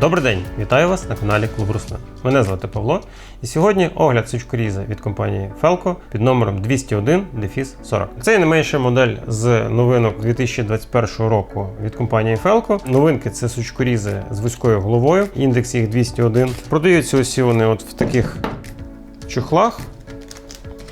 Добрий день, вітаю вас на каналі Клуб Руслин. Мене звати Павло, і сьогодні огляд сучкоріза від компанії Felco під номером 201 40. Це найменша модель з новинок 2021 року від компанії Felco. Новинки це сучкорізи з вузькою головою, індекс їх 201. Продаються усі вони от в таких чохлах.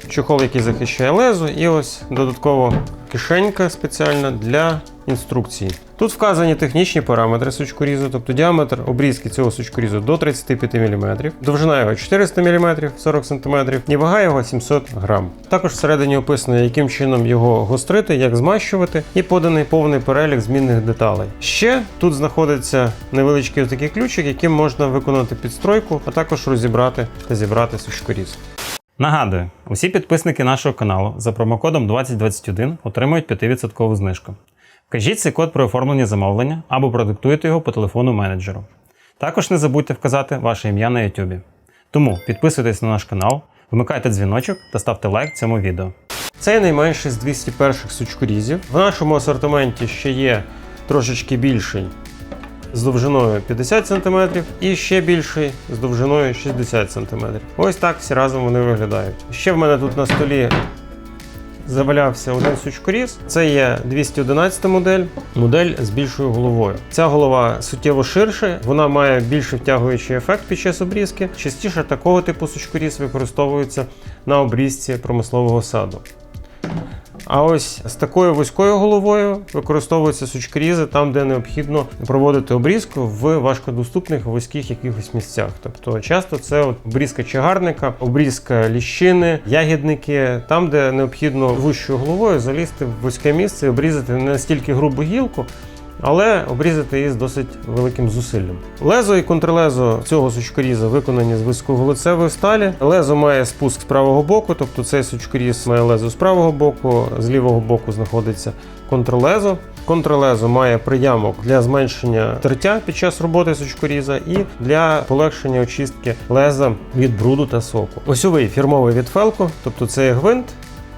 Чохол, який захищає лезо, і ось додатково кишенька спеціальна для інструкції. Тут вказані технічні параметри сучкорізу, тобто діаметр обрізки цього сучкорізу до 35 мм, довжина його 400 мм 40 см і вага його 700 грам. Також всередині описано, яким чином його гострити, як змащувати, і поданий повний перелік змінних деталей. Ще тут знаходиться невеличкий такий ключик, яким можна виконати підстройку, а також розібрати та зібрати сучкоріз. Нагадую, усі підписники нашого каналу за промокодом 2021 отримують 5% знижку. Вкажіть цей код при оформленні замовлення або продиктуйте його по телефону менеджеру. Також не забудьте вказати ваше ім'я на YouTube. Тому підписуйтесь на наш канал, вмикайте дзвіночок та ставте лайк цьому відео. Це найменший з 201 сучкорізів. В нашому асортименті ще є трошечки більший з довжиною 50 см і ще більший з довжиною 60 см. Ось так всі разом вони виглядають. Ще в мене тут на столі завалявся один сучкоріз. Це є 211 модель, модель з більшою головою. Ця голова суттєво ширша, вона має більше втягуючий ефект під час обрізки. Частіше такого типу сучкоріз використовується на обрізці промислового саду. А ось з такою вузькою головою використовуються сучкрізи там, де необхідно проводити обрізку в важкодоступних вузьких якихось місцях. Тобто часто це от обрізка чагарника, обрізка ліщини, ягідники, там, де необхідно вущою головою залізти в вузьке місце і обрізати не настільки грубу гілку. Але обрізати її з досить великим зусиллям. Лезо і контрлезо цього сучкоріза виконані з високоголицевої сталі. Лезо має спуск з правого боку, тобто цей сучкоріз має лезо з правого боку, з лівого боку знаходиться контрлезо. Контрлезо має приямок для зменшення тертя під час роботи сучкоріза і для полегшення очистки леза від бруду та соку. Осьовий фірмовий від Felco, тобто це гвинт,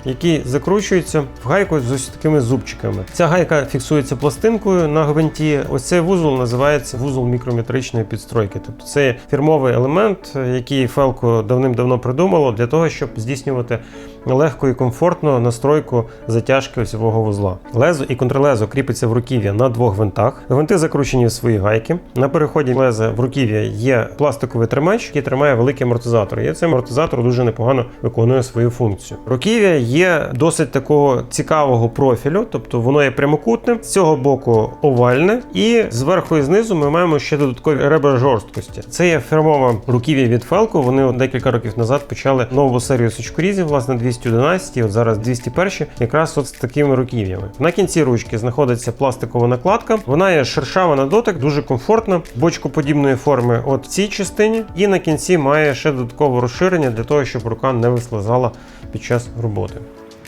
який закручується в гайку з ось такими зубчиками. Ця гайка фіксується пластинкою на гвинті. Ось цей вузол називається вузол мікрометричної підстройки. Тобто це фірмовий елемент, який Felco давним-давно придумало для того, щоб здійснювати легко і комфортно настройку затяжки осьового вузла. Лезо і контрлезо кріпиться в руків'я на двох гвинтах. Гвинти закручені в свої гайки. На переході леза в руків'я є пластиковий тримач, який тримає великий амортизатор. І цей амортизатор дуже непогано виконує свою функцію. Руків'я є досить такого цікавого профілю, тобто воно є прямокутним, з цього боку овальне, і зверху і знизу ми маємо ще додаткові ребра жорсткості. Це є фірмова руків'я від Felco. Вони декілька років назад почали нову серію сучкорізів, власне, 211, от зараз 201, якраз от з такими руків'ями. На кінці ручки знаходиться пластикова накладка. Вона є шершава на дотик, дуже комфортна, бочкоподібної форми от в цій частині, і на кінці має ще додаткове розширення для того, щоб рука не вислизала під час роботи.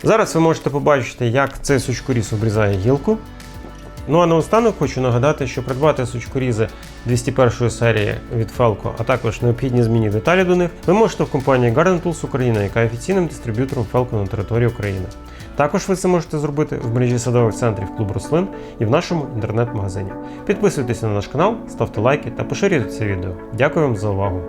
Зараз ви можете побачити, як цей сучкоріз обрізає гілку. Ну а наостанок хочу нагадати, що придбати сучкорізи 201 серії від Felco, а також необхідні змінні деталі до них, ви можете в компанії Garden Tools Україна, яка офіційним дистриб'ютором Felco на території України. Також ви це можете зробити в мережі садових центрів клуб рослин і в нашому інтернет-магазині. Підписуйтесь на наш канал, ставте лайки та поширюйте це відео. Дякую вам за увагу!